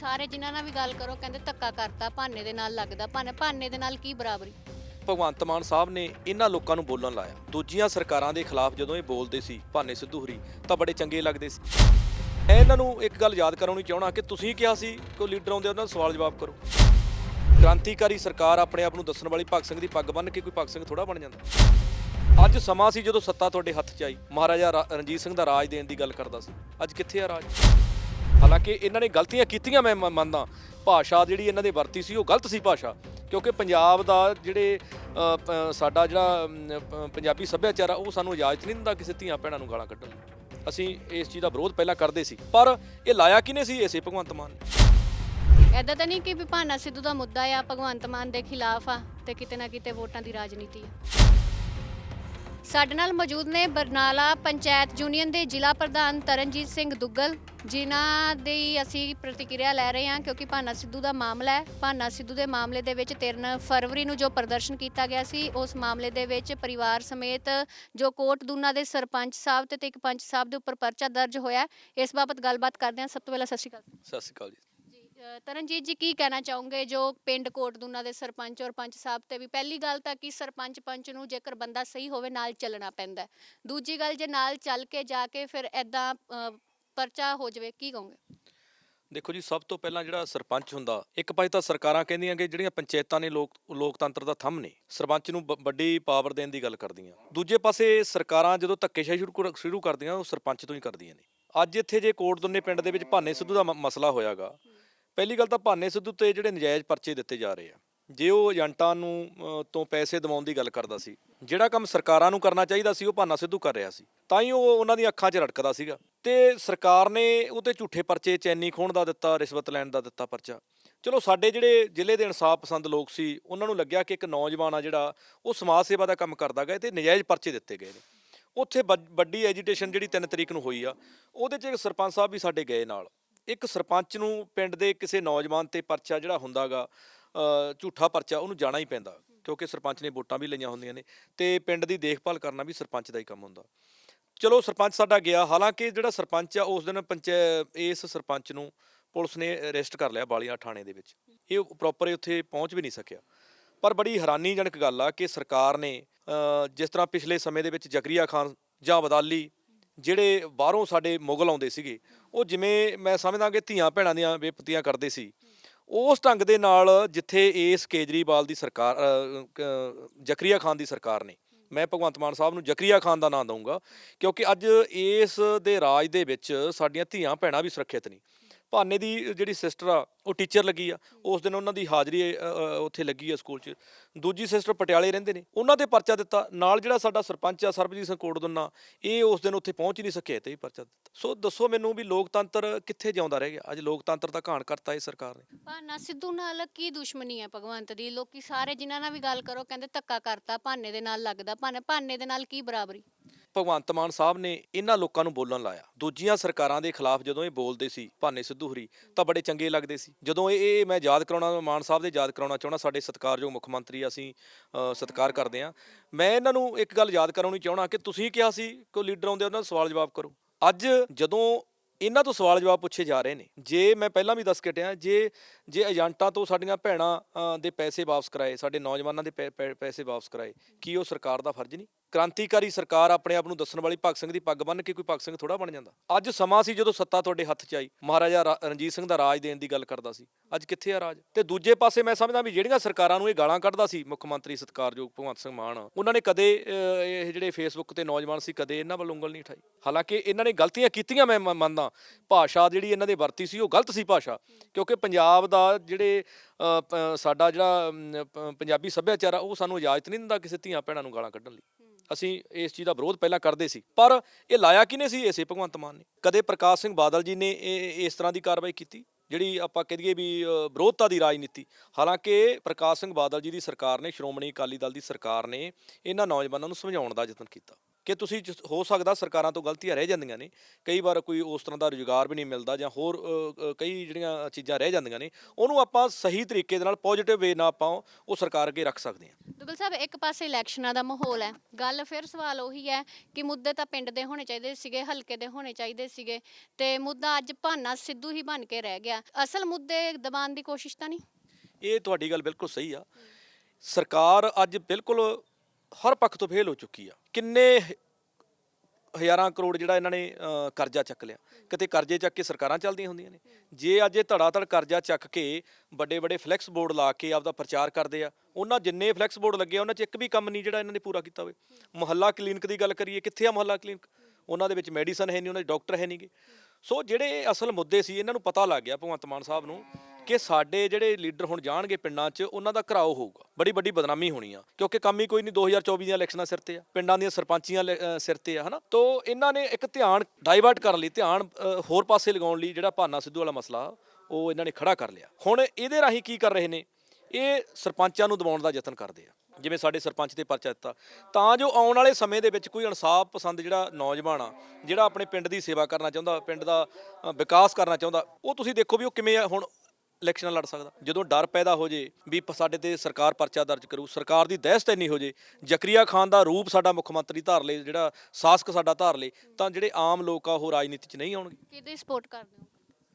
ਸਾਰੇ ਜਿਨ੍ਹਾਂ ਨਾਲ ਵੀ ਗੱਲ ਕਰੋ, ਕਹਿੰਦੇ ਧੱਕਾ ਕਰਤਾ, ਭਾਨੇ ਦੇ ਨਾਲ ਲੱਗਦਾ। ਭਾਨੇ ਭਾਨੇ ਦੇ ਨਾਲ ਕੀ ਬਰਾਬਰੀ? ਭਗਵੰਤ ਮਾਨ ਸਾਹਿਬ ਨੇ ਇਹਨਾਂ ਲੋਕਾਂ ਨੂੰ ਬੋਲਣ ਲਾਇਆ। ਦੂਜੀਆਂ ਸਰਕਾਰਾਂ ਦੇ ਖਿਲਾਫ ਜਦੋਂ ਇਹ ਬੋਲਦੇ ਸੀ, ਭਾਨੇ ਸਿੱਧੂ ਹਰੀ, ਤਾਂ ਬੜੇ ਚੰਗੇ ਲੱਗਦੇ ਸੀ। ਇਹਨਾਂ ਨੂੰ ਇੱਕ ਗੱਲ ਯਾਦ ਕਰਾਉਣੀ ਚਾਹਣਾ ਕਿ ਤੁਸੀਂ ਕਿਹਾ ਸੀ, ਕੋਈ ਲੀਡਰ ਆਉਂਦੇ ਉਹਨਾਂ ਦਾ ਸਵਾਲ ਜਵਾਬ ਕਰੋ। ਕ੍ਰਾਂਤੀਕਾਰੀ ਸਰਕਾਰ ਆਪਣੇ ਆਪ ਨੂੰ ਦੱਸਣ ਵਾਲੀ ਭਗਤ ਸਿੰਘ ਦੀ ਪੱਗ ਬੰਨ੍ਹ ਕੇ ਕੋਈ ਭਗਤ ਸਿੰਘ ਥੋੜਾ ਬਣ ਜਾਂਦਾ। ਅੱਜ ਸਮਾਂ ਸੀ ਜਦੋਂ ਸੱਤਾ ਤੁਹਾਡੇ ਹੱਥ 'ਚ ਆਈ। ਮਹਾਰਾਜਾ ਰਾ- ਰਣਜੀਤ ਸਿੰਘ ਦਾ ਰਾਜ ਦੇਣ ਦੀ ਗੱਲ ਕਰਦਾ ਸੀ। ਅੱਜ ਕਿੱਥੇ ਆ ਰਾਜ? ਹਾਲਾਂਕਿ ਇਹਨਾਂ ਨੇ ਗਲਤੀਆਂ ਕੀਤੀਆਂ ਮੈਂ ਮ- ਮੰਨਦਾ। ਭਾਸ਼ਾ ਜਿਹੜੀ ਇਹਨਾਂ ਦੇ ਵਰਤੀ ਸੀ ਉਹ ਗਲਤ ਸੀ ਭਾਸ਼ਾ। ਕਿਉਂਕਿ ਪੰਜਾਬ ਦਾ ਜਿਹੜੇ ਅ, ਪ- ਸਾਡਾ ਜਿਹੜਾ ਅਮ, ਪ- ਪੰਜਾਬੀ ਸੱਭਿਆਚਾਰ ਆ ਉਹ ਸਾਨੂੰ ਇਜਾਜ਼ਤ ਨਹੀਂ ਦਿੰਦਾ ਕਿਸੇ ਧੀਆਂ ਭੈਣਾਂ ਨੂੰ ਗਾਲਾਂ ਕੱਢਣ ਦੀ। ਅਸੀਂ ਇਸ ਚੀਜ਼ ਦਾ ਵਿਰੋਧ ਪਹਿਲਾਂ ਕਰਦੇ ਸੀ। ਪਰ ਇਹ ਲਾਇਆ ਕਿਨੇ ਸੀ? ਇਸੇ ਭਗਵੰਤ ਮਾਨ। ਨੇ ਐਦਾਂ ਤਾਂ ਨਹੀਂ ਕਿ ਵੀ ਭਾਨਾ ਸਿੱਧੂ ਦਾ ਮੁੱਦਾ ਆ ਭਗਵੰਤ ਮਾਨ ਦੇ ਖਿਲਾਫ ਆ ਤੇ ਕਿਤੇ ਨਾ ਕਿਤੇ ਵੋਟਾਂ ਦੀ ਰਾਜਨੀਤੀ ਆ। ਸਾਡੇ ਨਾਲ ਮੌਜੂਦ ਨੇ ਬਰਨਾਲਾ ਪੰਚਾਇਤ ਯੂਨੀਅਨ ਦੇ ਜ਼ਿਲ੍ਹਾ ਪ੍ਰਧਾਨ ਤਰਨਜੀਤ ਸਿੰਘ ਦੁੱਗਲ, ਜਿਨ੍ਹਾਂ ਦੀ ਅਸੀਂ ਪ੍ਰਤੀਕਿਰਿਆ ਲੈ ਰਹੇ ਹਾਂ ਕਿਉਂਕਿ ਭਾਨਾ ਸਿੱਧੂ ਦਾ ਮਾਮਲਾ ਹੈ। ਭਾਨਾ ਸਿੱਧੂ ਦੇ ਮਾਮਲੇ ਦੇ ਵਿੱਚ 3 ਫਰਵਰੀ ਨੂੰ ਜੋ ਪ੍ਰਦਰਸ਼ਨ ਕੀਤਾ ਗਿਆ ਸੀ, ਉਸ ਮਾਮਲੇ ਦੇ ਵਿੱਚ ਪਰਿਵਾਰ ਸਮੇਤ ਜੋ ਕੋਟ ਦੂਨਾ ਦੇ ਸਰਪੰਚ ਸਾਹਿਬ ਤੇ ਇੱਕ ਪੰਚ ਸਾਹਿਬ ਦੇ ਉੱਪਰ ਪਰਚਾ ਦਰਜ ਹੋਇਆ ਇਸ ਬਾਬਤ ਗੱਲਬਾਤ ਕਰਦੇ ਹਾਂ। ਸਭ ਤੋਂ ਪਹਿਲਾਂ ਸਤਿ ਸ਼੍ਰੀ ਅਕਾਲ। ਸਤਿ ਸ਼੍ਰੀ ਅਕਾਲ ਜੀ। ਤਰਨਜੀਤ ਜੀ ਕੀ ਕਹਿਣਾ ਚਾਹੋਗੇ? ਜੋ ਪਿੰਡ ਕੋਟਦੂਨਾ ਦੇ ਸਰਪੰਚ ਔਰ ਪੰਚ ਸਾਹਿਬ ਤੇ ਵੀ ਪਹਿਲੀ ਗੱਲ ਤਾਂ ਕਿ ਸਰਪੰਚ ਪੰਚ ਨੂੰ ਜੇਕਰ ਬੰਦਾ ਸਹੀ ਹੋਵੇ ਨਾਲ ਚੱਲਣਾ ਪੈਂਦਾ ਹੈ। ਦੂਜੀ ਗੱਲ ਜੇ ਨਾਲ ਚੱਲ ਕੇ ਜਾ ਕੇ ਫਿਰ ਐਦਾਂ ਪਰਚਾ ਹੋ ਜਾਵੇ, ਕੀ ਕਹੋਗੇ? ਦੇਖੋ ਜੀ, ਸਭ ਤੋਂ ਪਹਿਲਾਂ ਜਿਹੜਾ ਸਰਪੰਚ ਹੁੰਦਾ, ਇੱਕ ਪਾਸੇ ਤਾਂ ਸਰਕਾਰਾਂ ਕਹਿੰਦੀਆਂ ਕਿ ਜਿਹੜੀਆਂ ਪੰਚਾਇਤਾਂ ਨੇ ਲੋਕ, ਲੋਕਤੰਤਰ ਦਾ ਥੰਮ ਨੇ, ਸਰਪੰਚ ਨੂੰ ਬ- ਵੱਡੀ ਪਾਵਰ ਦੇਣ ਦੀ ਗੱਲ ਕਰਦੀਆਂ। ਦੂਜੇ ਪਾਸੇ ਸਰਕਾਰਾਂ ਜਦੋਂ ਧੱਕੇਸ਼ਾਹੀ ਸ਼ੁਰੂ ਕਰ- ਸ਼ੁਰੂ ਕਰਦੀਆਂ, ਉਹ ਸਰਪੰਚ ਤੋਂ ਹੀ ਕਰਦੀਆਂ ਨੇ। ਅੱਜ ਇੱਥੇ ਜੇ ਕੋਟਦੁੰਨੇ ਪਿੰਡ ਦੇ ਵਿੱਚ ਭਾਨੇ ਸਿੱਧੂ ਦਾ ਮ- ਮਸਲਾ ਹੋਇਆਗਾ ਪਹਿਲੀ ਗੱਲ ਤਾਂ ਭਾਨੇ ਸਿੱਧੂ ਤੇ ਜਿਹੜੇ ਨਜਾਇਜ਼ ਪਰਚੇ ਦਿੱਤੇ ਜਾ ਰਹੇ ਆ। ਜੇ ਉਹ ਏਜੰਟਾਂ ਨੂੰ ਤੋਂ ਪੈਸੇ ਦਿਵਾਉਣ ਦੀ ਗੱਲ ਕਰਦਾ ਸੀ, ਜਿਹੜਾ ਕੰਮ ਸਰਕਾਰਾਂ ਨੂੰ ਕਰਨਾ ਚਾਹੀਦਾ ਸੀ, ਉਹ ਭਾਨਾ ਸਿੱਧੂ ਕਰ ਰਿਹਾ ਸੀ। ਤਾਂ ਹੀ ਉਹ ਉਹਨਾਂ ਦੀਆਂ ਅੱਖਾਂ 'ਚ ਰੜਕਦਾ ਸੀਗਾ। ਤੇ ਸਰਕਾਰ ਨੇ ਉਹ ਝੂਠੇ ਪਰਚੇ ਚੈਨੀ ਖੋਣ ਦਾ ਦਿੱਤਾ, ਰਿਸ਼ਵਤ ਲੈਣ ਦਾ ਦਿੱਤਾ ਪਰਚਾ। ਚਲੋ, ਸਾਡੇ ਜਿਹੜੇ ਜ਼ਿਲ੍ਹੇ ਦੇ ਇਨਸਾਫ ਪਸੰਦ ਲੋਕ ਸੀ, ਉਹਨਾਂ ਨੂੰ ਲੱਗਿਆ ਕਿ ਇੱਕ ਨੌਜਵਾਨ ਆ ਜਿਹੜਾ, ਉਹ ਸਮਾਜ ਸੇਵਾ ਦਾ ਕੰਮ ਕਰਦਾ ਗਿਆ ਤੇ ਨਜਾਇਜ਼ ਪਰਚੇ ਦਿੱਤੇ ਗਏ ਨੇ। ਉੱਥੇ ਵੱਡ- ਵੱਡੀ ਐਜੀਟੇਸ਼ਨ ਜਿਹੜੀ 3 ਤਰੀਕ ਨੂੰ ਹੋਈ ਆ, ਉਹਦੇ 'ਚ ਇੱਕ ਸਰਪੰਚ ਸਾਹਿਬ ਵੀ ਸਾਡੇ ਗਏ ਨਾਲ। ਇੱਕ ਸਰਪੰਚ ਨੂੰ ਪਿੰਡ ਦੇ ਕਿਸੇ ਨੌਜਵਾਨ ਤੇ ਪਰਚਾ ਜਿਹੜਾ ਹੁੰਦਾਗਾ ਅ, ਝੂਠਾ ਪਰਚਾ ਉਹਨੂੰ ਜਾਣਾ ਹੀ ਪੈਂਦਾ ਕਿਉਂਕਿ ਸਰਪੰਚ ਨੇ ਵੋਟਾਂ ਵੀ ਲਈਆਂ ਹੁੰਦੀਆਂ ਨੇ ਤੇ ਪਿੰਡ ਦੀ ਦੇਖਭਾਲ ਕਰਨਾ ਵੀ ਸਰਪੰਚ ਦਾ ਹੀ ਕੰਮ ਹੁੰਦਾ। ਚਲੋ ਸਰਪੰਚ ਸਾਡਾ ਗਿਆ ਹਾਲਾਂਕਿ ਜਿਹੜਾ ਸਰਪੰਚ ਆ ਉਸ ਦਿਨ ਪੰਚਾਇਤ ਇਸ ਸਰਪੰਚ ਨੂੰ ਪੁਲਿਸ ਨੇ ਅਰੈਸਟ ਕਰ ਲਿਆ ਬਾਲੀਆਂ ਥਾਣੇ ਦੇ ਵਿੱਚ। ਇਹ ਪ੍ਰੋਪਰ ਉੱਥੇ ਪਹੁੰਚ ਵੀ ਨਹੀਂ ਸਕਿਆ। ਪਰ ਬੜੀ ਹੈਰਾਨੀਜਨਕ ਗੱਲ ਆ ਕਿ ਸਰਕਾਰ ਨੇ ਜਿਸ ਤਰ੍ਹਾਂ ਪਿਛਲੇ ਸਮੇਂ ਦੇ ਵਿੱਚ ਜ਼ਕਰੀਆ ਖਾਨ ਜਾਂ ਬਦਾਲੀ ਜਿਹੜੇ ਬਾਹਰੋਂ ਸਾਡੇ ਮੁਗਲ ਆਉਂਦੇ ਸੀਗੇ, ਉਹ ਜਿਵੇਂ ਮੈਂ ਸਮਝਦਾ ਕਿ ਧੀਆਂ ਭੈਣਾਂ ਦੀਆਂ ਬੇਪਤੀਆਂ ਕਰਦੇ ਸੀ, ਉਸ ਢੰਗ ਦੇ ਨਾਲ ਜਿੱਥੇ ਇਸ ਕੇਜਰੀਵਾਲ ਦੀ ਸਰਕਾਰ ਜ਼ਕਰੀਆ ਖਾਨ ਦੀ ਸਰਕਾਰ ਨੇ, ਮੈਂ ਭਗਵੰਤ ਮਾਨ ਸਾਹਿਬ ਨੂੰ ਜ਼ਕਰੀਆ ਖਾਨ ਦਾ ਨਾਮ ਦਊਂਗਾ, ਕਿਉਂਕਿ ਅੱਜ ਇਸ ਦੇ ਰਾਜ ਦੇ ਵਿੱਚ ਸਾਡੀਆਂ ਧੀਆਂ ਭੈਣਾਂ ਵੀ ਸੁਰੱਖਿਅਤ ਨਹੀਂ ਭਾਨੇ ਦੀ ਜਿਹੜੀ ਸਿਸਟਰ ਆ, ਉਹ ਟੀਚਰ ਲੱਗੀ ਆ। ਉਸ ਦਿਨ ਉਹਨਾਂ ਦੀ ਹਾਜ਼ਰੀ ਉੱਥੇ ਲੱਗੀ ਆ ਸਕੂਲ 'ਚ। ਦੂਜੀ ਸਿਸਟਰ ਪਟਿਆਲੇ ਰਹਿੰਦੇ ਨੇ। ਉਹਨਾਂ ਦੇ ਪਰਚਾ ਦਿੱਤਾ। ਨਾਲ ਜਿਹੜਾ ਸਾਡਾ ਸਰਪੰਚ ਆ, ਸਰਬਜੀਤ ਸਿੰਘ ਕੋਟਦੁੰਨਾ, ਇਹ ਉਸ ਦਿਨ ਉੱਥੇ ਪਹੁੰਚ ਹੀ ਨਹੀਂ ਸਕਿਆ ਤੇ ਵੀ ਪਰਚਾ ਦਿੱਤਾ। ਸੋ ਦੱਸੋ ਮੈਨੂੰ ਵੀ ਲੋਕਤੰਤਰ ਕਿੱਥੇ ਜਿਉਂਦਾ ਰਹਿ ਗਿਆ? ਅੱਜ ਲੋਕਤੰਤਰ ਦਾ ਘਾਣ ਕਰਤਾ ਇਹ ਸਰਕਾਰ ਨੇ। ਭਾਨਾ ਸਿੱਧੂ ਨਾਲ ਕੀ ਦੁਸ਼ਮਣੀ ਹੈ ਭਗਵੰਤ ਦੀ? ਲੋਕੀ ਸਾਰੇ ਜਿਨ੍ਹਾਂ ਨਾਲ ਵੀ ਗੱਲ ਕਰੋ, ਕਹਿੰਦੇ ਧੱਕਾ ਕਰਤਾ, ਭਾਨੇ ਦੇ ਨਾਲ ਲੱਗਦਾ। ਭਾਨੇ ਭਾਨੇ ਦੇ ਨਾਲ ਕੀ ਬਰਾਬਰੀ? ਭਗਵੰਤ ਮਾਨ ਸਾਹਿਬ ਨੇ ਇਹਨਾਂ ਲੋਕਾਂ ਨੂੰ ਬੋਲਣ ਲਾਇਆ। ਦੂਜੀਆਂ ਸਰਕਾਰਾਂ ਦੇ ਖਿਲਾਫ ਜਦੋਂ ਇਹ ਬੋਲਦੇ ਸੀ, ਭਾਨੇ ਸਿੱਧੂ ਹਰੀ, ਤਾਂ ਬੜੇ ਚੰਗੇ ਲੱਗਦੇ ਸੀ। ਜਦੋਂ ਇਹ ਇਹ ਮੈਂ ਯਾਦ ਕਰਾਉਣਾ, ਮਾਨ ਸਾਹਿਬ ਦੇ ਯਾਦ ਕਰਾਉਣਾ ਚਾਹਣਾ ਸਾਡੇ ਸਤਿਕਾਰਯੋਗ ਮੁੱਖ ਮੰਤਰੀ ਅਸੀਂ ਸਤਿਕਾਰ ਕਰਦੇ ਹਾਂ। ਮੈਂ ਇਹਨਾਂ ਨੂੰ ਇੱਕ ਗੱਲ ਯਾਦ ਕਰਾਉਣੀ ਚਾਹਣਾ ਕਿ ਤੁਸੀਂ ਕਿਹਾ ਸੀ, ਕੋਈ ਲੀਡਰ ਆਉਂਦੇ ਉਹਨਾਂ ਦਾ ਸਵਾਲ ਜਵਾਬ ਕਰੋ। ਅੱਜ ਜਦੋਂ ਇਹਨਾਂ ਤੋਂ ਸਵਾਲ ਜਵਾਬ ਪੁੱਛੇ ਜਾ ਰਹੇ ਨੇ। ਜੇ ਮੈਂ ਪਹਿਲਾਂ ਵੀ ਦੱਸ ਕੇ ਟਿਆ, ਜੇ ਜੇ ਏਜੰਟਾਂ ਤੋਂ ਸਾਡੀਆਂ ਭੈਣਾਂ ਦੇ ਪੈਸੇ ਵਾਪਸ ਕਰਾਏ, ਸਾਡੇ ਨੌਜਵਾਨਾਂ ਦੇ ਪੈ- ਪੈ- ਪੈਸੇ ਵਾਪਸ ਕਰਾਏ, ਕੀ ਉਹ ਸਰਕਾਰ ਦਾ ਫਰਜ਼ ਨਹੀਂ? ਕ੍ਰਾਂਤੀਕਾਰੀ ਸਰਕਾਰ ਆਪਣੇ ਆਪ ਨੂੰ ਦੱਸਣ ਵਾਲੀ ਭਗਤ ਸਿੰਘ ਦੀ ਪੱਗ ਬੰਨ੍ਹ ਕੇ ਕੋਈ ਭਗਤ ਸਿੰਘ ਥੋੜਾ ਬਣ ਜਾਂਦਾ? ਅੱਜ ਸਮਾਂ ਸੀ ਜਦੋਂ ਸੱਤਾ ਤੁਹਾਡੇ ਹੱਥ 'ਚ ਆਈ। ਮਹਾਰਾਜਾ ਰਾ- ਰਣਜੀਤ ਸਿੰਘ ਦਾ ਰਾਜ ਦੇਣ ਦੀ ਗੱਲ ਕਰਦਾ ਸੀ। ਅੱਜ ਕਿੱਥੇ ਆ ਰਾਜ? ਤੇ ਦੂਜੇ ਪਾਸੇ ਮੈਂ ਸਮਝਦਾ ਵੀ ਜਿਹੜੀਆਂ ਸਰਕਾਰਾਂ ਨੂੰ ਇਹ ਗਾਲਾਂ ਕੱਢਦਾ ਸੀ, ਮੁੱਖ ਮੰਤਰੀ ਸਤਿਕਾਰਯੋਗ ਭਗਵੰਤ ਸਿੰਘ ਮਾਨ, ਉਹਨਾਂ ਨੇ ਕਦੇ ਇਹ ਜਿਹੜੇ ਫੇਸਬੁੱਕ ਤੇ ਨੌਜਵਾਨ ਸੀ, ਕਦੇ ਇਹਨਾਂ ਵੱਲ ਉਂਗਲ ਨਹੀਂ ਉਠਾਈ। ਹਾਲਾਂਕਿ ਇਹਨਾਂ ਨੇ ਗਲਤੀਆਂ ਕੀਤੀਆਂ ਮੈਂ, ਮੰਨਦਾ। ਮੰਨਦਾ ਭਾਸ਼ਾ ਜਿਹੜੀ ਇਹਨਾਂ ਦੇ ਵਰਤੀ ਸੀ ਉਹ ਗਲਤ ਸੀ ਭਾਸ਼ਾ। ਕਿਉਂਕਿ ਪੰਜਾਬ ਦਾ ਜਿਹੜੇ ਸਾਡਾ ਜਿਹੜਾ ਪੰਜਾਬੀ ਸੱਭਿਆਚਾਰ ਆ, ਉਹ ਸਾਨੂੰ ਇਜਾਜ਼ਤ ਨਹੀਂ ਦਿੰਦਾ ਕਿਸੇ ਧੀਆਂ ਭੈਣਾਂ ਨੂੰ ਗਾਲਾਂ ਕੱਢਣ ਲਈ। ਅਸੀਂ ਇਸ ਚੀਜ਼ ਦਾ ਵਿਰੋਧ ਪਹਿਲਾਂ ਕਰਦੇ ਸੀ। ਪਰ ਇਹ ਲਾਇਆ ਕਿਨੇ ਸੀ? ਇਸੇ ਭਗਵੰਤ ਮਾਨ ਨੇ। ਕਦੇ ਪ੍ਰਕਾਸ਼ ਸਿੰਘ ਬਾਦਲ ਜੀ ਨੇ ਇਹ ਇਸ ਤਰ੍ਹਾਂ ਦੀ ਕਾਰਵਾਈ ਕੀਤੀ, ਜਿਹੜੀ ਆਪਾਂ ਕਹਿ ਦਈਏ ਵੀ ਵਿਰੋਧਤਾ ਦੀ ਰਾਜਨੀਤੀ। ਹਾਲਾਂਕਿ ਪ੍ਰਕਾਸ਼ ਸਿੰਘ ਬਾਦਲ ਜੀ ਦੀ ਸਰਕਾਰ ਨੇ, ਸ਼੍ਰੋਮਣੀ ਅਕਾਲੀ ਦਲ ਦੀ ਸਰਕਾਰ ਨੇ ਇਹਨਾਂ ਨੌਜਵਾਨਾਂ ਨੂੰ ਸਮਝਾਉਣ ਦਾ ਯਤਨ ਕੀਤਾ। ਕਿ ਤੁਸੀਂ ਹੋ ਸਕਦਾ ਸਰਕਾਰਾਂ ਤੋਂ ਗਲਤੀਆਂ ਰਹਿ ਜਾਂਦੀਆਂ ਨੇ ਕਈ ਵਾਰ ਕੋਈ ਉਸ ਤਰ੍ਹਾਂ ਦਾ ਰੁਜ਼ਗਾਰ ਵੀ ਨਹੀਂ ਮਿਲਦਾ ਜਾਂ ਹੋਰ ਅ, ਅ, ਕਈ ਜਿਹੜੀਆਂ ਚੀਜ਼ਾਂ ਰਹਿ ਜਾਂਦੀਆਂ ਨੇ ਉਹਨੂੰ ਆਪਾਂ ਸਹੀ ਤਰੀਕੇ ਦੇ ਨਾਲ ਪੋਜ਼ਿਟਿਵ ਵੇ ਨਾਲ ਆਪਾਂ ਉਹ ਸਰਕਾਰ ਅੱਗੇ ਰੱਖ ਸਕਦੇ ਹਾਂ। ਦੁਗਲ ਸਾਹਿਬ ਇੱਕ ਪਾਸੇ ਇਲੈਕਸ਼ਨਾਂ ਦਾ ਮਾਹੌਲ ਹੈ। ਗੱਲ ਫਿਰ ਸਵਾਲ ਉਹੀ ਹੈ ਕਿ ਮੁੱਦੇ ਤਾਂ ਪਿੰਡ ਦੇ ਹੋਣੇ ਚਾਹੀਦੇ ਸੀਗੇ ਹਲਕੇ ਦੇ ਹੋਣੇ ਚਾਹੀਦੇ ਸੀਗੇ ਤੇ ਮੁੱਦਾ ਅੱਜ ਭਾਨਾ ਸਿੱਧੂ ਹੀ ਬਣ ਕੇ ਰਹਿ ਗਿਆ। ਅਸਲ ਮੁੱਦੇ ਦਬਾਉਣ ਦੀ ਕੋਸ਼ਿਸ਼ ਤਾਂ ਨਹੀਂ? ਇਹ ਤੁਹਾਡੀ ਗੱਲ ਬਿਲਕੁਲ ਸਹੀ ਆ। ਸਰਕਾਰ ਅੱਜ ਬਿਲਕੁਲ ਹਰ ਪੱਖ ਤੋਂ ਫੇਲ ਹੋ ਚੁੱਕੀ ਆ। ਕਿੰਨੇ ਹਜ਼ਾਰਾਂ ਕਰੋੜ ਜਿਹੜਾ ਇਹਨਾਂ ਨੇ ਕਰਜ਼ਾ ਚੱਕ ਲਿਆ। ਕਿਤੇ ਕਰਜ਼ੇ ਚੱਕ ਕੇ ਸਰਕਾਰਾਂ ਚੱਲਦੀਆਂ ਹੁੰਦੀਆਂ ਨੇ। ਜੇ ਅੱਜ ਇਹ ਧੜਾ ਧੜ ਕਰਜ਼ਾ ਚੱਕ ਕੇ ਵੱਡੇ ਵੱਡੇ ਫਲੈਕਸ ਬੋਰਡ ਲਾ ਕੇ ਆਪਦਾ ਪ੍ਰਚਾਰ ਕਰਦੇ ਆ, ਉਹਨਾਂ ਜਿੰਨੇ ਫਲੈਕਸ ਬੋਰਡ ਲੱਗੇ ਉਹਨਾਂ 'ਚ ਇੱਕ ਵੀ ਕੰਮ ਨਹੀਂ ਜਿਹੜਾ ਇਹਨਾਂ ਨੇ ਪੂਰਾ ਕੀਤਾ ਹੋਵੇ। ਮੁਹੱਲਾ ਕਲੀਨਿਕ ਦੀ ਗੱਲ ਕਰੀਏ, ਕਿੱਥੇ ਆ ਮੁਹੱਲਾ ਕਲੀਨਿਕ? ਉਹਨਾਂ ਦੇ ਵਿੱਚ ਮੈਡੀਸਨ ਹੈ ਨਹੀਂ, ਉਹਨਾਂ ਦੇ ਡਾਕਟਰ ਹੈ ਨਹੀਂਗੇ ਸੋ ਜਿਹੜੇ ਅਸਲ ਮੁੱਦੇ ਸੀ, ਇਹਨਾਂ ਨੂੰ ਪਤਾ ਲੱਗ ਗਿਆ, ਭਗਵੰਤ ਮਾਨ ਸਾਹਿਬ ਨੂੰ। ਕਿ ਸਾਡੇ ਜਿਹੜੇ ਲੀਡਰ ਹੁਣ ਜਾਣਗੇ ਪਿੰਡਾਂ 'ਚ, ਉਹਨਾਂ ਦਾ ਘਰਾਓ ਹੋਊਗਾ। ਬੜੀ ਵੱਡੀ ਬਦਨਾਮੀ ਹੋਣੀ ਆ। ਕਿਉਂਕਿ ਕੰਮ ਹੀ ਕੋਈ ਨਹੀਂ 2024 ਦੀਆਂ ਇਲੈਕਸ਼ਨਾਂ ਸਿਰ ਤੇ ਆ। ਪਿੰਡਾਂ ਦੀਆਂ ਸਰਪੰਚੀਆਂ ਲੈ- ਸਿਰ ਤੇ ਆ, ਹਨਾ? ਤੋਂ ਇਹਨਾਂ ਨੇ ਇੱਕ ਧਿਆਨ ਡਾਈਵਰਟ ਕਰਨ ਲਈ, ਧਿਆਨ ਹੋਰ ਪਾਸੇ ਲਗਾਉਣ ਲਈ ਜਿਹੜਾ ਭਾਨਾ ਸਿੱਧੂ ਵਾਲਾ ਮਸਲਾ, ਉਹ ਇਹਨਾਂ ਨੇ ਖੜਾ ਕਰ ਲਿਆ। ਹੁਣ ਇਹਦੇ ਰਾਹੀਂ ਕੀ ਕਰ ਰਹੇ ਨੇ? ਇਹ ਸਰਪੰਚਾਂ ਨੂੰ ਦਬਾਉਣ ਦਾ ਯਤਨ ਕਰਦੇ ਆ। ਜਿਵੇਂ ਸਾਡੇ ਸਰਪੰਚ ਤੇ ਪਰਚਾ ਦਿੱਤਾ। ਤਾਂ ਜੋ ਆਉਣ ਵਾਲੇ ਸਮੇਂ ਦੇ ਵਿੱਚ ਕੋਈ ਇਨਸਾਫ ਪਸੰਦ ਜਿਹੜਾ ਨੌਜਵਾਨ ਆ, ਜਿਹੜਾ ਆਪਣੇ ਪਿੰਡ ਦੀ ਸੇਵਾ ਕਰਨਾ ਚਾਹੁੰਦਾ, ਪਿੰਡ ਦਾ ਵਿਕਾਸ ਕਰਨਾ ਚਾਹੁੰਦਾ, ਉਹ ਤੁਸੀਂ ਦੇਖੋ ਵੀ ਉਹ ਕਿਵੇਂ ਆ। ਹੁਣ ਇਲੈਕਸ਼ਨ ਲੜ ਸਕਦਾ। ਜਦੋਂ ਡਰ ਪੈਦਾ ਹੋ ਜੇ ਵੀ ਸਾਡੇ ਤੇ ਸਰਕਾਰ ਪਰਚਾ ਦਰਜ ਕਰੂ ਸਰਕਾਰ ਦੀ ਦਹਿਸ਼ਤ ਇੰਨੀ ਹੋ ਜੇ ਜ਼ਕਰੀਆ ਖਾਨ ਦਾ ਰੂਪ ਸਾਡਾ ਮੁੱਖ ਮੰਤਰੀ ਧਾਰ ਲੇ ਜਿਹੜਾ ਸਾਸਕ ਸਾਡਾ ਧਾਰ ਲੇ ਤਾਂ ਜਿਹੜੇ ਆਮ ਲੋਕ ਆ ਉਹ ਰਾਜਨੀਤੀ 'ਚ ਨਹੀਂ ਆਉਣਗੇ। ਕਿਹਦੀ ਸਪੋਰਟ ਕਰਦੇ ਹੋ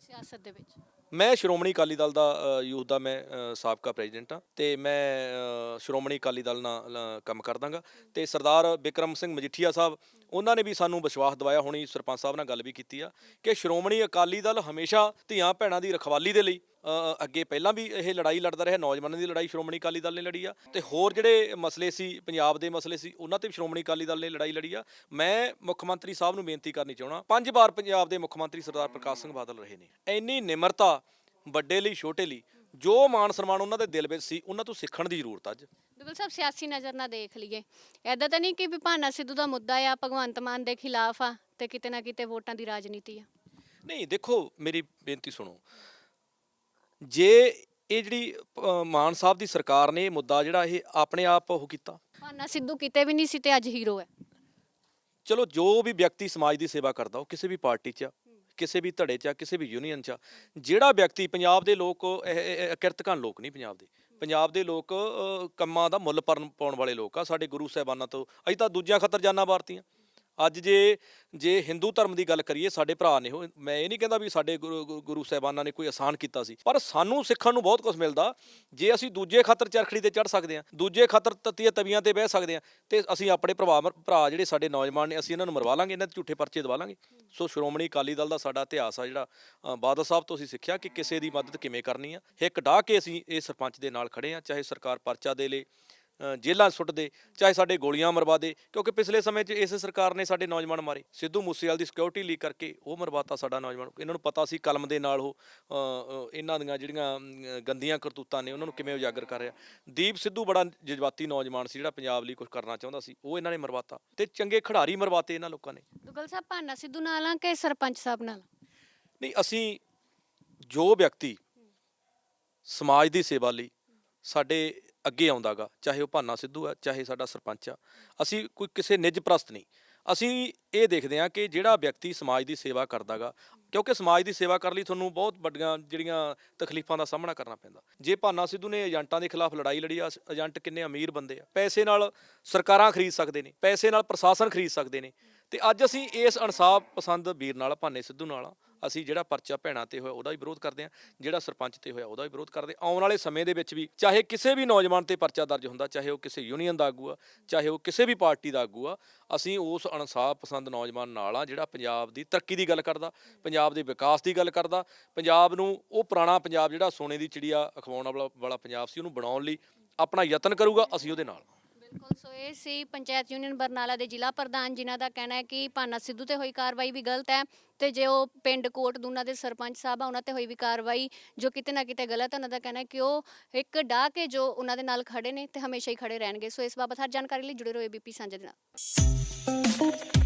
ਸਿਆਸਤ ਦੇ ਵਿੱਚ? ਮੈਂ ਸ਼੍ਰੋਮਣੀ ਅਕਾਲੀ ਦਲ ਦਾ ਯੂਥ ਦਾ ਮੈਂ ਸਾਬਕਾ ਪ੍ਰੈਜ਼ੀਡੈਂਟ ਹਾਂ ਤੇ ਮੈਂ ਸ਼੍ਰੋਮਣੀ ਅਕਾਲੀ ਦਲ ਨਾਲ ਕੰਮ ਕਰਦਾਗਾ ਤੇ ਸਰਦਾਰ ਬਿਕਰਮ ਸਿੰਘ ਮਜੀਠੀਆ ਸਾਹਿਬ ਉਹਨਾਂ ਨੇ ਵੀ ਸਾਨੂੰ ਵਿਸ਼ਵਾਸ ਦਵਾਇਆ, ਹੁਣੀ ਸਰਪੰਚ ਸਾਹਿਬ ਨਾਲ ਗੱਲ ਵੀ ਕੀਤੀ ਆ, ਕਿ ਸ਼੍ਰੋਮਣੀ ਅਕਾਲੀ ਦਲ ਹਮੇਸ਼ਾ ਧੀਆਂ ਭੈਣਾਂ ਦੀ ਰਖਵਾਲੀ ਦੇ ਲਈ ਅੱਗੇ ਪਹਿਲਾਂ ਵੀ ਇਹ ਲੜਾਈ ਲੜਦਾ ਰਿਹਾ, ਨੌਜਵਾਨਾਂ ਦੀ ਲੜਾਈ ਸ਼੍ਰੋਮਣੀ ਅਕਾਲੀ ਦਲ ਨੇ ਲੜੀ ਆ, ਤੇ ਹੋਰ ਜਿਹੜੇ ਮਸਲੇ ਸੀ, ਪੰਜਾਬ ਦੇ ਮਸਲੇ ਸੀ, ਉਹਨਾਂ ਤੇ ਵੀ ਸ਼੍ਰੋਮਣੀ ਅਕਾਲੀ ਦਲ ਨੇ ਲੜਾਈ ਲੜੀ ਆ। ਮੈਂ ਮੁੱਖ ਮੰਤਰੀ ਸਾਹਿਬ ਨੂੰ ਬੇਨਤੀ ਕਰਨੀ ਚਾਹਣਾ ਪੰਜ ਵਾਰ ਪੰਜਾਬ ਦੇ ਮੁੱਖ ਮੰਤਰੀ ਸਰਦਾਰ ਪ੍ਰਕਾਸ਼ ਸਿੰਘ ਬਾਦਲ ਰਹੇ ਨੇ। ਇੰਨੀ ਨਿਮਰਤਾ ਵੱਡੇ ਲਈ, ਛੋਟੇ ਲਈ ਜੋ ਮਾਨ ਸਨਮਾਨ ਉਹਨਾਂ ਦੇ ਦਿਲ ਵਿੱਚ ਸੀ ਉਹਨਾਂ ਤੋਂ ਸਿੱਖਣ ਦੀ ਜ਼ਰੂਰਤ ਅੱਜ। ਦੁਗਲ ਸਾਹਿਬ ਸਿਆਸੀ ਨਜ਼ਰ ਨਾਲ ਦੇਖ ਲਈਏ। ਐਦਾਂ ਤਾਂ ਨਹੀਂ ਕਿ ਵੀ ਭਾਨਾ ਸਿੱਧੂ ਦਾ ਮੁੱਦਾ ਆ ਭਗਵੰਤ ਮਾਨ ਦੇ ਖਿਲਾਫ ਆ ਤੇ ਕਿਤੇ ਨਾ ਕਿਤੇ ਵੋਟਾਂ ਦੀ ਰਾਜਨੀਤੀ ਆ। ਨਹੀਂ ਦੇਖੋ ਮੇਰੀ ਬੇਨਤੀ ਸੁਣੋ। ਜੇ ਇਹ ਜਿਹੜੀ ਅ, ਮਾਨ ਸਾਹਿਬ ਦੀ ਸਰਕਾਰ ਨੇ ਇਹ ਮੁੱਦਾ ਜਿਹੜਾ ਇਹ ਆਪਣੇ ਆਪ ਉਹ ਕੀਤਾ। ਭਾਨਾ ਸਿੱਧੂ ਕਿਤੇ ਵੀ ਨਹੀਂ ਸੀ ਤੇ ਅੱਜ ਹੀਰੋ ਹੈ। ਚਲੋ ਜੋ ਵੀ ਵਿਅਕਤੀ ਸਮਾਜ ਦੀ ਸੇਵਾ ਕਰਦਾ ਉਹ ਕਿਸੇ ਵੀ ਪਾਰਟੀ 'ਚ ਆ, ਕਿਸੇ ਵੀ ਧੜੇ 'ਚ ਆ, ਕਿਸੇ ਵੀ ਯੂਨੀਅਨ 'ਚ ਆ, ਜਿਹੜਾ ਵਿਅਕਤੀ ਪੰਜਾਬ ਦੇ ਲੋਕ ਇਹ- ਇਹ ਇਹ ਕਿਰਤਕਾਨ ਲੋਕ ਨਹੀਂ ਪੰਜਾਬ ਦੇ ਪੰਜਾਬ ਦੇ ਲੋਕ ਅ, ਕੰਮਾਂ ਦਾ ਮੁੱਲ ਭਰਨ ਪਾਉਣ ਵਾਲੇ ਲੋਕ ਆ ਸਾਡੇ ਗੁਰੂ ਸਾਹਿਬਾਨਾਂ ਤੋਂ ਅਸੀਂ ਤਾਂ ਦੂਜੀਆਂ ਖਤਰ ਜਾਨਾਂ ਵਾਰਤੀਆਂ। ਅੱਜ ਜੇ ਜੇ ਹਿੰਦੂ ਧਰਮ ਦੀ ਗੱਲ ਕਰੀਏ, ਸਾਡੇ ਭਰਾ ਨੇ ਉਹ, ਮੈਂ ਇਹ ਨਹੀਂ ਕਹਿੰਦਾ ਵੀ ਸਾਡੇ ਗੁਰੂ, ਗੁਰੂ- ਗੁਰੂ ਸਾਹਿਬਾਨਾਂ ਨੇ ਕੋਈ ਆਸਾਨ ਕੀਤਾ ਸੀ, ਪਰ ਸਾਨੂੰ ਸਿੱਖਣ ਨੂੰ ਬਹੁਤ ਕੁਝ ਮਿਲਦਾ। ਜੇ ਅਸੀਂ ਦੂਜੇ ਖਤਰ ਚਰਖੜੀ ਤੇ ਚੜ ਸਕਦੇ ਹਾਂ, ਦੂਜੇ ਖਤਰ ਤਤੀਆਂ ਤਵੀਆਂ ਤੇ ਬਹਿ ਸਕਦੇ ਹਾਂ, ਤੇ ਅਸੀਂ ਆਪਣੇ ਭਰਾ ਭਰਾ ਜਿਹੜੇ ਸਾਡੇ ਨੌਜਵਾਨ ਨੇ, ਅਸੀਂ ਇਹਨਾਂ ਨੂੰ ਮਰਵਾ ਲਾਂਗੇ, ਇਹਨਾਂ ਦੇ ਝੂਠੇ ਪਰਚੇ ਦਵਾ ਲਾਂਗੇ। ਸੋ ਸ਼੍ਰੋਮਣੀ ਅਕਾਲੀ ਦਲ ਦਾ ਸਾਡਾ ਇਤਿਹਾਸ ਆ ਜਿਹੜਾ ਬਾਦਲ ਸਾਹਿਬ ਤੋਂ ਅਸੀਂ ਸਿੱਖਿਆ ਕਿ ਕਿਸੇ ਦੀ ਮਦਦ ਕਿਵੇਂ ਕਰਨੀ ਆ। ਹਿੱਕ ਡਾਹ ਕੇ ਅਸੀਂ ਇਹ ਸਰਪੰਚ ਦੇ ਨਾਲ ਖੜੇ ਆ ਚਾਹੇ ਸਰਕਾਰ ਪਰਚਾ ਦੇ ਲੇ ਅ, ਜੇਲ੍ਹਾਂ 'ਚ ਸੁੱਟ ਦੇ ਚਾਹੇ ਸਾਡੇ ਗੋਲੀਆਂ ਮਰਵਾ ਦੇ ਕਿਉਂਕਿ ਪਿਛਲੇ ਸਮੇਂ 'ਚ ਇਸ ਸਰਕਾਰ ਨੇ ਸਾਡੇ ਨੌਜਵਾਨ ਮਾਰੇ। ਸਿੱਧੂ ਮੂਸੇਵਾਲ ਦੀ ਸਿਕਿਉਰਿਟੀ ਲੀਕ ਕਰਕੇ ਉਹ ਮਰਵਾਤਾ ਸਾਡਾ ਨੌਜਵਾਨ। ਇਹਨਾਂ ਨੂੰ ਪਤਾ ਸੀ ਕਲਮ ਦੇ ਨਾਲ ਉਹ ਅ, ਅ, ਇਹਨਾਂ ਦੀਆਂ ਜਿਹੜੀਆਂ ਅਮ, ਗੰਦੀਆਂ ਕਰਤੂਤਾਂ ਨੇ ਉਹਨਾਂ ਨੂੰ ਕਿਵੇਂ ਉਜਾਗਰ ਕਰ ਰਿਹਾ। ਦੀਪ ਸਿੱਧੂ ਬੜਾ ਜਜ਼ਬਾਤੀ ਨੌਜਵਾਨ ਸੀ ਜਿਹੜਾ ਪੰਜਾਬ ਲਈ ਕੁਝ ਕਰਨਾ ਚਾਹੁੰਦਾ ਸੀ ਉਹ ਇਹਨਾਂ ਨੇ ਮਰਵਾਤਾ। ਤੇ ਚੰਗੇ ਖਿਡਾਰੀ ਮਰਵਾਤੇ ਇਹਨਾਂ ਲੋਕਾਂ ਨੇ। ਦੁਗਲ ਸਾਹਿਬ ਭਾਨਾ ਸਿੱਧੂ ਨਾਲ ਆ ਕਿ ਸਰਪੰਚ ਸਾਹਿਬ ਨਾਲ? ਨਹੀਂ ਅਸੀਂ ਜੋ ਵਿਅਕਤੀ ਸਮਾਜ ਦੀ ਸੇਵਾ ਲਈ ਸਾਡੇ ਅੱਗੇ ਆਉਂਦਾਗਾ, ਚਾਹੇ ਉਹ ਭਾਨਾ ਸਿੱਧੂ ਆ, ਚਾਹੇ ਸਾਡਾ ਸਰਪੰਚ ਆ। ਅਸੀਂ ਕੋਈ ਕਿਸੇ ਨਿੱਜ ਪ੍ਰਸਤ ਨਹੀਂ। ਅਸੀਂ ਇਹ ਦੇਖਦੇ ਹਾਂ ਕਿ ਜਿਹੜਾ ਵਿਅਕਤੀ ਸਮਾਜ ਦੀ ਸੇਵਾ ਕਰਦਾਗਾ, ਕਿਉਂਕਿ ਸਮਾਜ ਦੀ ਸੇਵਾ ਕਰਨ ਲਈ ਤੁਹਾਨੂੰ ਬਹੁਤ ਵੱਡੀਆਂ ਜਿਹੜੀਆਂ ਤਕਲੀਫਾਂ ਦਾ ਸਾਹਮਣਾ ਕਰਨਾ ਪੈਂਦਾ। ਜੇ ਭਾਨਾ ਸਿੱਧੂ ਨੇ ਏਜੰਟਾਂ ਦੇ ਖਿਲਾਫ ਲੜਾਈ ਲੜੀ ਆ, ਏਜੰਟ ਕਿੰਨੇ ਅਮੀਰ ਬੰਦੇ ਆ, ਪੈਸੇ ਨਾਲ ਸਰਕਾਰਾਂ ਖਰੀਦ ਸਕਦੇ ਨੇ, ਪੈਸੇ ਨਾਲ ਪ੍ਰਸ਼ਾਸਨ ਖਰੀਦ ਸਕਦੇ ਨੇ, ਤੇ ਅੱਜ ਅਸੀਂ ਇਸ ਇਨਸਾਫ ਪਸੰਦ ਵੀਰ ਨਾਲ, ਭਾਨੇ ਸਿੱਧੂ ਨਾਲ ਆ। ਅਸੀਂ ਜਿਹੜਾ ਪਰਚਾ ਭੈਣਾਂ ਤੇ ਹੋਇਆ ਉਹਦਾ ਵੀ ਵਿਰੋਧ ਕਰਦੇ ਹਾਂ, ਜਿਹੜਾ ਸਰਪੰਚ ਤੇ ਹੋਇਆ ਉਹਦਾ ਵੀ ਵਿਰੋਧ ਕਰਦੇ ਆਉਣ ਵਾਲੇ ਸਮੇਂ ਦੇ ਵਿੱਚ ਵੀ ਚਾਹੇ ਕਿਸੇ ਵੀ ਨੌਜਵਾਨ ਤੇ ਪਰਚਾ ਦਰਜ ਹੁੰਦਾ, ਚਾਹੇ ਉਹ ਕਿਸੇ ਯੂਨੀਅਨ ਦਾ ਆਗੂ ਆ, ਚਾਹੇ ਉਹ ਕਿਸੇ ਵੀ ਪਾਰਟੀ ਦਾ ਆਗੂ ਆ, ਅਸੀਂ ਉਸ ਇਨਸਾਫ ਪਸੰਦ ਨੌਜਵਾਨ ਨਾਲ ਆ ਜਿਹੜਾ ਪੰਜਾਬ ਦੀ ਤਰੱਕੀ ਦੀ ਗੱਲ ਕਰਦਾ, ਪੰਜਾਬ ਦੇ ਵਿਕਾਸ ਦੀ ਗੱਲ ਕਰਦਾ, ਪੰਜਾਬ ਨੂੰ ਉਹ ਪੁਰਾਣਾ ਪੰਜਾਬ ਜਿਹੜਾ ਸੋਨੇ ਦੀ ਚਿੜੀਆ ਅਖਵਾਉਣ ਵਾਲਾ ਵਾਲਾ ਪੰਜਾਬ ਸੀ ਉਹਨੂੰ ਬਣਾਉਣ ਲਈ ਆਪਣਾ ਯਤਨ ਕਰੂਗਾ, ਅਸੀਂ ਉਹਦੇ ਨਾਲ। ਬਿਲਕੁਲ, ਸੋ ਇਹ ਸੀ ਪੰਚਾਇਤ ਯੂਨੀਅਨ ਬਰਨਾਲਾ ਦੇ ਜ਼ਿਲ੍ਹਾ ਪ੍ਰਧਾਨ, ਜਿਨ੍ਹਾਂ ਦਾ ਕਹਿਣਾ ਹੈ ਕਿ ਭਾਨਾ ਸਿੱਧੂ ਤੇ ਹੋਈ ਕਾਰਵਾਈ ਵੀ ਗਲਤ ਹੈ ਤੇ ਜੇ ਉਹ ਪਿੰਡ ਕੋਟ ਦੂਨਾ ਦੇ ਸਰਪੰਚ ਸਾਹਿਬ ਆ, ਉਹਨਾਂ ਤੇ ਹੋਈ ਵੀ ਕਾਰਵਾਈ ਜੋ ਕਿਤੇ ਨਾ ਕਿਤੇ ਗਲਤ ਹੈ, ਉਹਨਾਂ ਦਾ ਕਹਿਣਾ ਹੈ ਕਿ ਉਹ ਇੱਕ ਡਾਹ ਕੇ ਜੋ ਉਹਨਾਂ ਦੇ ਨਾਲ ਖੜੇ ਨੇ ਤੇ ਹਮੇਸ਼ਾ ਹੀ ਖੜੇ ਰਹਿਣਗੇ। ਸੋ ਇਸ ਬਾਬਤ ਹਰ ਜਾਣਕਾਰੀ ਲਈ ਜੁੜੇ ਰਹੋ ਏਬੀਪੀ ਸਾਂਝੇ ਦੇ ਨਾਲ।